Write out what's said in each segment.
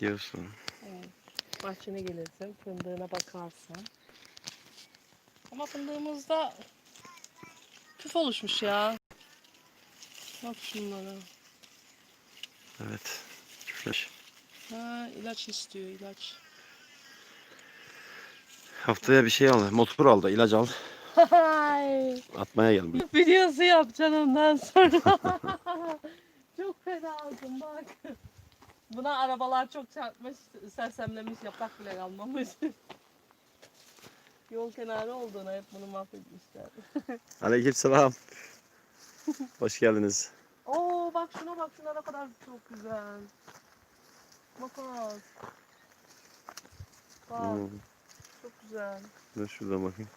Diyorsun. Evet. Bahçene gelirsin, fındığına bakarsın. Ama fındığımızda küf oluşmuş ya. Bak şunlara. Evet. Küfleş. Ha, ilaç istiyor, ilaç. Haftaya bir şey al. Motor al da ilaç al. Hay! Atmaya geldim. Videosu yapacaksın ondan sonra. çok fena oldum bak. Buna arabalar çok çarpmış, sersemlemiş, yaprak bile kalmamış. Yol kenarı olduğuna hep bunu mahvetmişler. Aleykümselam. Hoş geldiniz. Oo bak şuna bak şuna ne kadar çok güzel. Bak bak. Hmm. çok güzel. Dur şuradan bakayım.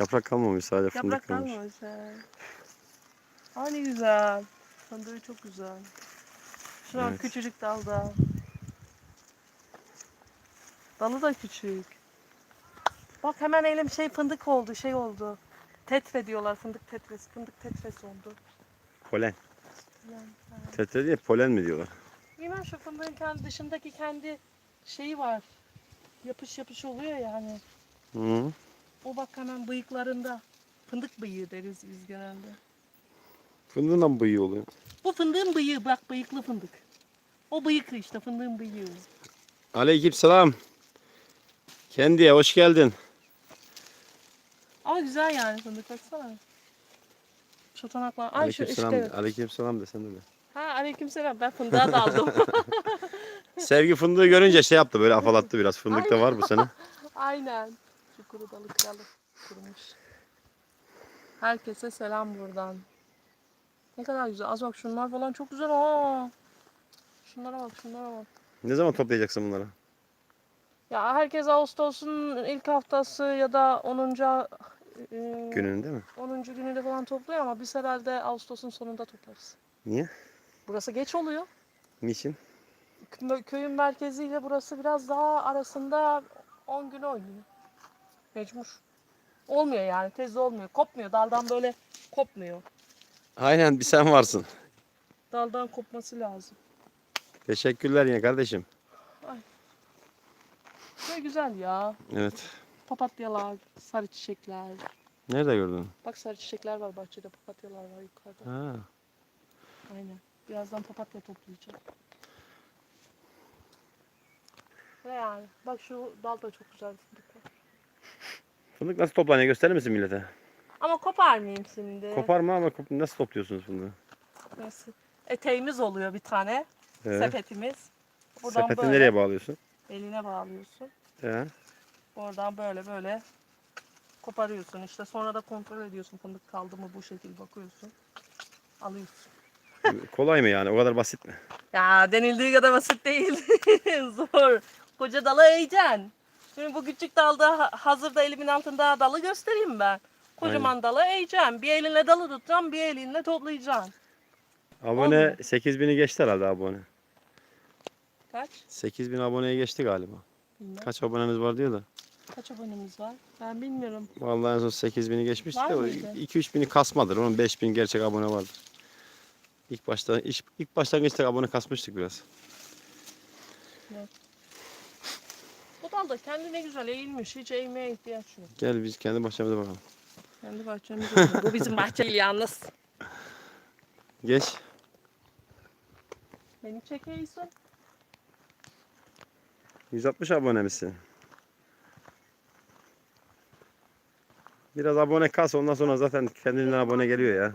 Yaprak kalmamış sadece fındık Yaprak kalmış. kalmamış he. Aa ne güzel. Fındığı çok güzel. Şuna Evet. küçücük dalda. Dalı da küçük. Bak hemen elim şey fındık oldu, şey oldu. Tetre diyorlar fındık tetresi. Fındık tetresi oldu. Polen. Yani. Tetre diye polen mi diyorlar? Bilmem şu fındığın kendi dışındaki kendi şeyi var. Yapış yapış oluyor yani. Hı. O bak hemen bıyıklarında. Fındık bıyığı deriz biz genelde. Fındığından mı bıyığı oluyor? Bu fındığın bıyığı bak bıyıklı fındık. O bıyıklı işte fındığın bıyığı. Aleykümselam. Kendiye hoş geldin. Ama güzel yani fındık baksana. Çotanaklar. Ay şu Aleykümselam. işte. Aleykümselam desene de. Ha aleykümselam ben fındığa daldım. Sevgi fındığı görünce şey yaptı böyle afalattı biraz. Fındık da var bu sene. Aynen. Şu kuru dalı kralı kurumuş. Herkese selam buradan. Ne kadar güzel. Az bak şunlar falan çok güzel. Aa. Şunlara bak şunlara bak. Ne zaman toplayacaksın bunları? Ya herkes Ağustos'un ilk haftası ya da 10. e, Gününün değil mi? 10. gününde falan topluyor ama biz herhalde Ağustos'un sonunda toplarız. Niye? Burası geç oluyor. Niçin? Kö- Köyün merkeziyle burası biraz daha arasında 10 gün oynuyor. Mecbur. Olmuyor yani tez olmuyor. Kopmuyor. Daldan böyle kopmuyor. Aynen bir sen varsın. Daldan kopması lazım. Teşekkürler yine kardeşim. Ne güzel ya. Evet. Papatyalar, sarı çiçekler. Nerede gördün? Bak sarı çiçekler var bahçede. Papatyalar var yukarıda. Ha. Aynen. Birazdan papatya toplayacağım. Ve yani bak şu dal da çok güzel fındık var. Fındık nasıl toplanıyor gösterir misin millete? Ama koparmayayım şimdi. Koparma ama kop- nasıl topluyorsunuz fındığı? Nasıl? Eteğimiz oluyor bir tane. Ee, Sepetimiz. Buradan sepeti böyle nereye bağlıyorsun? eline bağlıyorsun. Ee, Oradan böyle böyle koparıyorsun işte. Sonra da kontrol ediyorsun fındık kaldı mı bu şekilde bakıyorsun. Alıyorsun. kolay mı yani? O kadar basit mi? Ya denildiği kadar basit değil. Zor. Koca dalı eğeceksin. Şimdi bu küçük dalda ha- hazırda elimin altında dalı göstereyim ben. Kocaman dalı eğeceksin. Bir elinle dalı tutacaksın, bir elinle toplayacaksın. Abone Olmuyor. 8000'i geçti herhalde abone. Kaç? 8000 aboneye geçti galiba. Bilmem. Kaç aboneniz var diyor da. Kaç abonemiz var? Ben bilmiyorum. Vallahi en son 8000'i geçmişti. Var de o mıydı? 2-3 bini kasmadır. Onun 5000 gerçek abone vardır. İlk başta ilk, ilk başlangıçta abone kasmıştık biraz. Bu dal da kendine güzel eğilmiş. Hiç eğmeye ihtiyaç yok. Gel biz kendi bahçemize bakalım. Kendi bahçemiz olsun. Bu bizim bahçe değil yalnız. Geç. Beni çekiyorsun. 160 abone misin? Biraz abone kas ondan sonra zaten kendinden abone geliyor ya.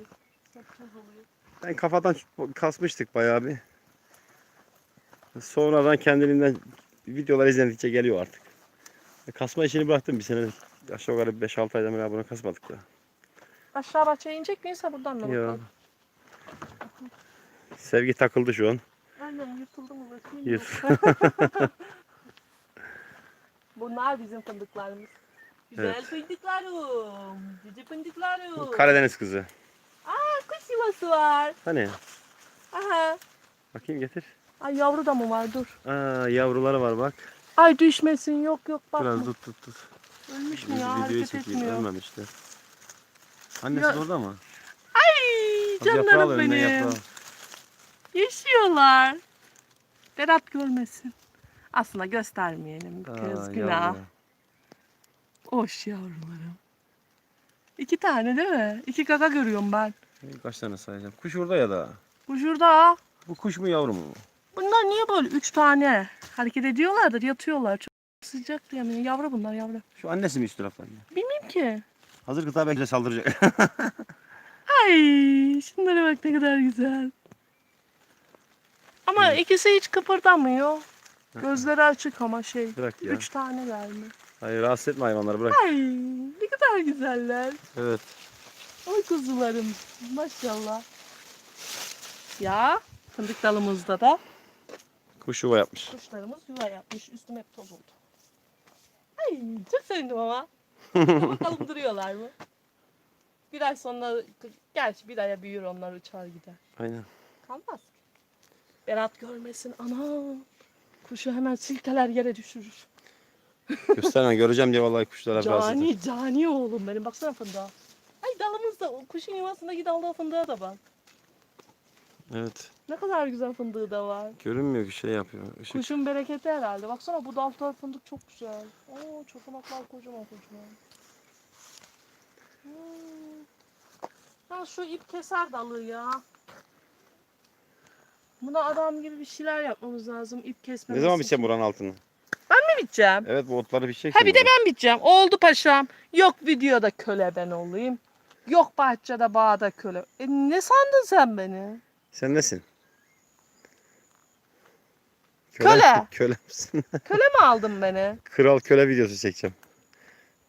Ben kafadan kasmıştık bayağı bir. Sonradan kendiliğinden videolar izlendikçe geliyor artık. Kasma işini bıraktım bir sene. Aşağı yukarı 5-6 aydan beri abone kasmadık ya. Aşağı bahçeye inecek miyiz ha buradan mı bakalım? Sevgi takıldı şu an. Aynen yırtıldı mı bakayım. Yırt- Bunlar bizim fındıklarımız. Güzel Evet. fındıklarım. Cici fındıklarım. Karadeniz kızı. Aa kuş yuvası var. Hani? Aha. Bakayım getir. Ay yavru da mı var dur. Aa yavruları var bak. Ay düşmesin yok yok bak. Biraz tut tut tut. Ölmüş mü Biz ya videoyu hareket çekeyim. etmiyor. Ölmemişti. Annesi Ya- de orada mı? Ay Hadi yaprağı al canlarım önüne benim. yaprağı. Yaşıyorlar. Berat görmesin. Aslında göstermeyelim. Kız günah. yavrum. Hoş yavrularım. İki tane değil mi? İki kaka görüyorum ben. Kaç tane sayacağım? Kuş orada ya da. Bu şurada. Bu kuş mu yavrum mu? Bunlar niye böyle üç tane? Hareket ediyorlardır, yatıyorlar. Sıcak diye mi? Yavru bunlar yavru. Şu annesi mi üst taraftan ya? Bilmiyorum ki. Hazır gıda belki de saldıracak. Ay, şunlara bak ne kadar güzel. Ama ikisi hiç kıpırdamıyor. Gözleri açık ama şey. Bırak ya. Üç taneler mi? Hayır rahatsız etme hayvanları bırak. Ay, ne kadar güzeller. Evet. Oy kuzularım. Maşallah. Ya fındık dalımızda da Kuş yuva yapmış. kuşlarımız yuva yapmış. Üstüm hep toz oldu. Ay çok sevindim ama. Bakalım duruyorlar mı? Bir ay sonra, gerçi bir aya büyür onlar uçar gider. Aynen. Kalmaz. Berat görmesin. Ana. Kuşu hemen silkeler yere düşürür. Gösterme göreceğim diye vallahi kuşlara. Cani, cani oğlum benim. Baksana fındığa. Ay dalımızda, kuşun yuvasındaki dalda fındığa da bak. Evet. Ne kadar güzel fındığı da var. Görünmüyor ki şey yapıyor. Işık. Kuşun bereketi herhalde. Baksana bu daltar fındık çok güzel. Oo çokunaklar kocaman kocaman. Hmm. Ha şu ip keser dalı ya. Buna adam gibi bir şeyler yapmamız lazım. ip kesmemiz Ne zaman için. bitecek buranın altını? Ne biteceğim? Evet bu otları bitecek. Ha bir de ben biteceğim. Oldu paşam. Yok videoda köle ben olayım. Yok bahçede bağda köle. E, ne sandın sen beni? Sen nesin? Köle. Köle misin? Köle mi aldın beni? Kral köle videosu çekeceğim.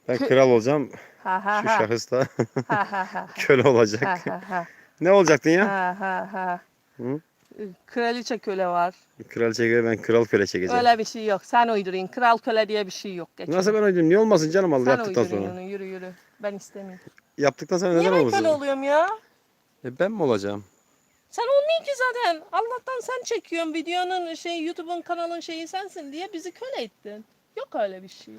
Ben Kö- kral olacağım. Ha ha Şu ha. şahıs da Ha ha ha. köle olacak. Ha ha ha. Ne olacaktın ya? Ha ha ha. Hı? Kraliçe köle var. Kraliçe göre ben kral köle çekeceğim. Öyle bir şey yok. Sen uydurayım. Kral köle diye bir şey yok. Geçin. Nasıl ben oynayayım? Niye olmasın canım Allah Sen yaptıktan uydurayım sonra. onu. Yürü yürü. Ben istemiyorum. Yaptıktan sonra Niye neden ben olmasın? köle oluyorum ya? E ben mi olacağım? Sen olmayın ki zaten. Allah'tan sen çekiyorsun. Videonun şey YouTube'un kanalın şeyi sensin diye bizi köle ettin. Yok öyle bir şey.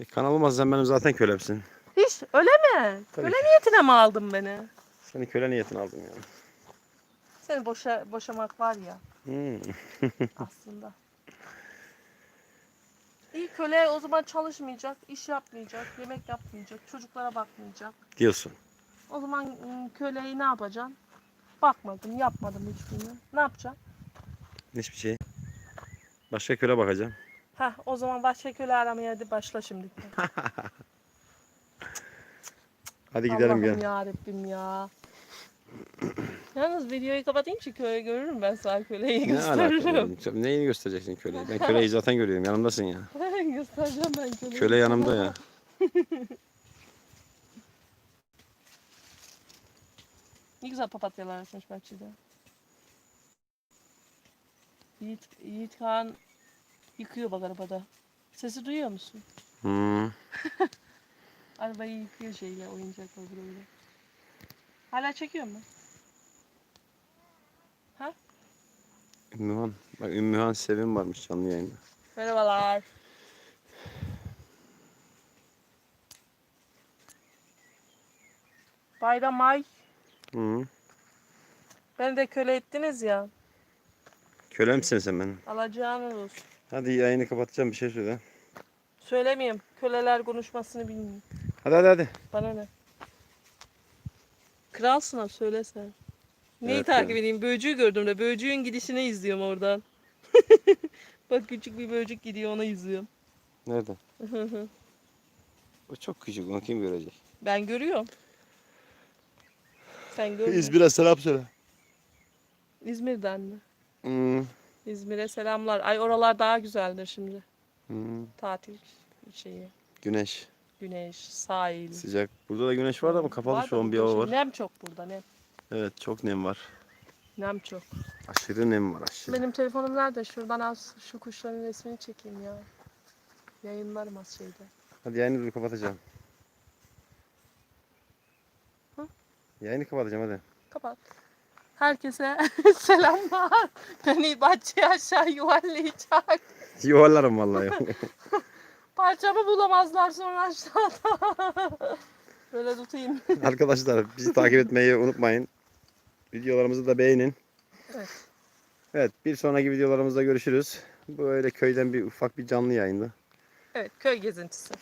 E kanal olmazsa sen benim zaten kölemsin. Hiç öyle mi? Tabii köle ki. niyetine mi aldın beni? Seni köle niyetine aldım yani. Seni boşa, boşamak var ya Hmm. aslında. İyi köle o zaman çalışmayacak, iş yapmayacak, yemek yapmayacak, çocuklara bakmayacak. Diyorsun. O zaman ım, köleyi ne yapacaksın? Bakmadım, yapmadım hiçbirini. Ne yapacaksın? Hiçbir şey. Başka köle bakacağım. Heh, o zaman başka köle aramaya hadi başla şimdi. Hadi gidelim Allah'ım gel. ya Rabbim ya. Yalnız videoyu kapatayım ki köye görürüm ben sana köleyi Ne alaka? gösteririm. oğlum? Sen Neyini göstereceksin köleyi? Ben köleyi zaten görüyorum. Yanımdasın ya. Göstereceğim ben köleyi. Köle yanımda ya. güzel papatyalar açmış bahçede. Yiğit, Yiğit Kaan yıkıyor bak arabada. Sesi duyuyor musun? Hmm. Arabayı yıkıyor şeyle, oyuncakla böyle. Hala çekiyor mu? Ümmühan. Bak Ümmühan Sevim varmış canlı yayında. Merhabalar. Bayram ay. Hı. Beni de köle ettiniz ya. Köle misin sen benim? Alacağınız olsun. Hadi yayını kapatacağım bir şey söyle. Söylemeyeyim. Köleler konuşmasını bilmiyor. Hadi hadi hadi. Bana ne? Kralsın abi söylesen. Neyi Evet, takip evet. edeyim? Böcüğü gördüm de böcüğün gidişini izliyorum oradan. Bak küçük bir böcük gidiyor onu izliyorum. Nerede? O çok küçük. Onu kim görecek? ben görüyorum. Sen görmüyorsun. İzmir'e selam söyle. İzmir'den mi? Hmm. İzmir'e selamlar. Ay oralar daha güzeldir şimdi. Hmm. Tatil şeyi. Güneş. Güneş, sahil. Sıcak. Burada da güneş var ama kapalı Var şu da an bir hava var. Nem çok burada nem. Evet çok nem var. Nem çok. Aşırı nem var aşırı. Benim telefonum nerede? Şuradan az şu kuşların resmini çekeyim ya. Yayınlarım az şeyde. Hadi yayını kapatacağım. Yayını kapatacağım hadi. Kapat. Herkese selamlar. Beni bahçeye aşağı yuvarlayacak. Yuvarlarım vallahi. Parçamı bulamazlar sonra aşağıda. Böyle tutayım. Arkadaşlar bizi takip etmeyi unutmayın. Videolarımızı da beğenin. Evet bir sonraki videolarımızda görüşürüz. Böyle köyden bir ufak bir canlı yayındı. Evet köy gezintisi.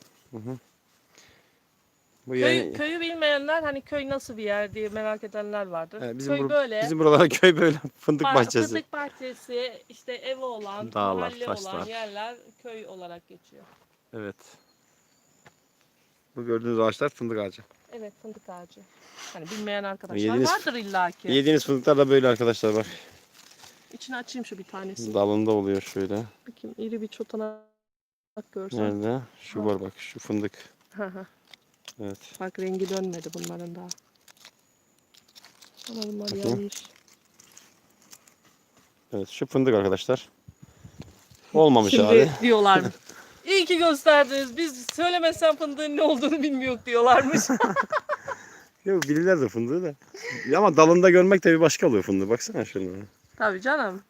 Bu Köy, yayın, köyü bilmeyenler hani köy nasıl bir yer diye merak edenler vardır. Evet, bizim, köy bur- böyle. bizim buralara köy böyle fındık Ba- bahçesi. Fındık bahçesi, işte evi olan, Dağlar, mahalle olan taşlar. yerler köy olarak geçiyor. Evet. Bu gördüğünüz ağaçlar fındık ağacı. Evet fındık ağacı. Hani bilmeyen arkadaşlar Yediğiniz- vardır illaki. Yediğiniz fındıklar da böyle arkadaşlar bak. İçini açayım şu bir tanesi. Dalında oluyor şöyle. Bakayım iri bir çotanak görsen. Nerede? Şu var bak şu fındık. Hı hı. Evet. Bak rengi dönmedi bunların daha. Ama bunlar Bakayım. yanmış. Evet şu fındık arkadaşlar. Olmamış Şimdi abi. diyorlar. İyi ki gösterdiniz. Biz söylemezsen fındığın ne olduğunu bilmiyoruz diyorlarmış. Yok bilirler de fındığı da. Ya Ama dalında görmek de bir başka oluyor fındığı. Baksana şuna. Tabii canım.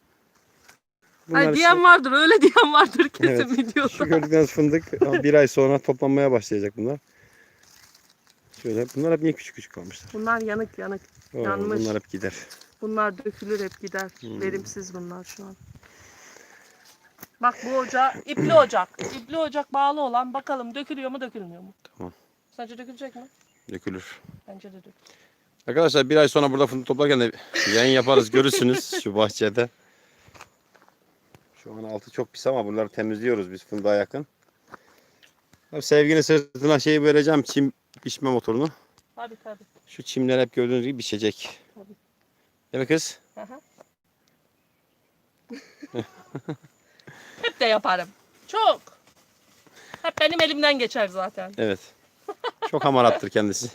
Bunlar Ay, işte- diyen vardır, öyle diyen vardır kesin Evet. videoda. Şu gördüğünüz fındık bir ay sonra toplanmaya başlayacak bunlar. Şöyle bunlar hep niye küçük küçük kalmışlar? Bunlar yanık yanık. Oo, Yanmış. bunlar hep gider. Bunlar dökülür hep gider. Hmm. Verimsiz bunlar şu an. Bak bu ocak ipli ocak. İpli ocak bağlı olan bakalım dökülüyor mu dökülmüyor mu? Tamam. Sence dökülecek mi? Dökülür. Bence de dök. Arkadaşlar bir ay sonra burada fındık toplarken de yayın yaparız görürsünüz şu bahçede. Şu an altı çok pis ama bunları temizliyoruz biz fındığa yakın. Tabii sevginin sırtına şeyi vereceğim çim biçme motorunu. Tabii tabii. Şu çimler hep gördüğünüz gibi biçecek. Tabii. Değil mi kız? Aha. Hep de yaparım. Çok. Hep benim elimden geçer zaten. Evet. Çok hamarattır kendisi.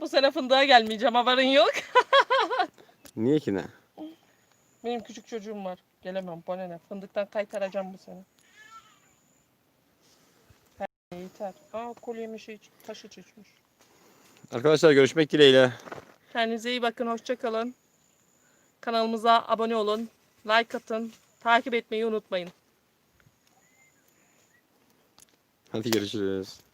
Bu sene fındığa gelmeyeceğim haberin yok. Niye ki ne? Benim küçük çocuğum var. Gelemem bana ne. Fındıktan kaytaracağım bu sene. Yeter. Aa kolyemi şey taşı çekmiş. Arkadaşlar görüşmek dileğiyle. Kendinize iyi bakın. Hoşça kalın. Kanalımıza abone olun. Like atın. Takip etmeyi unutmayın. Hadi görüşürüz.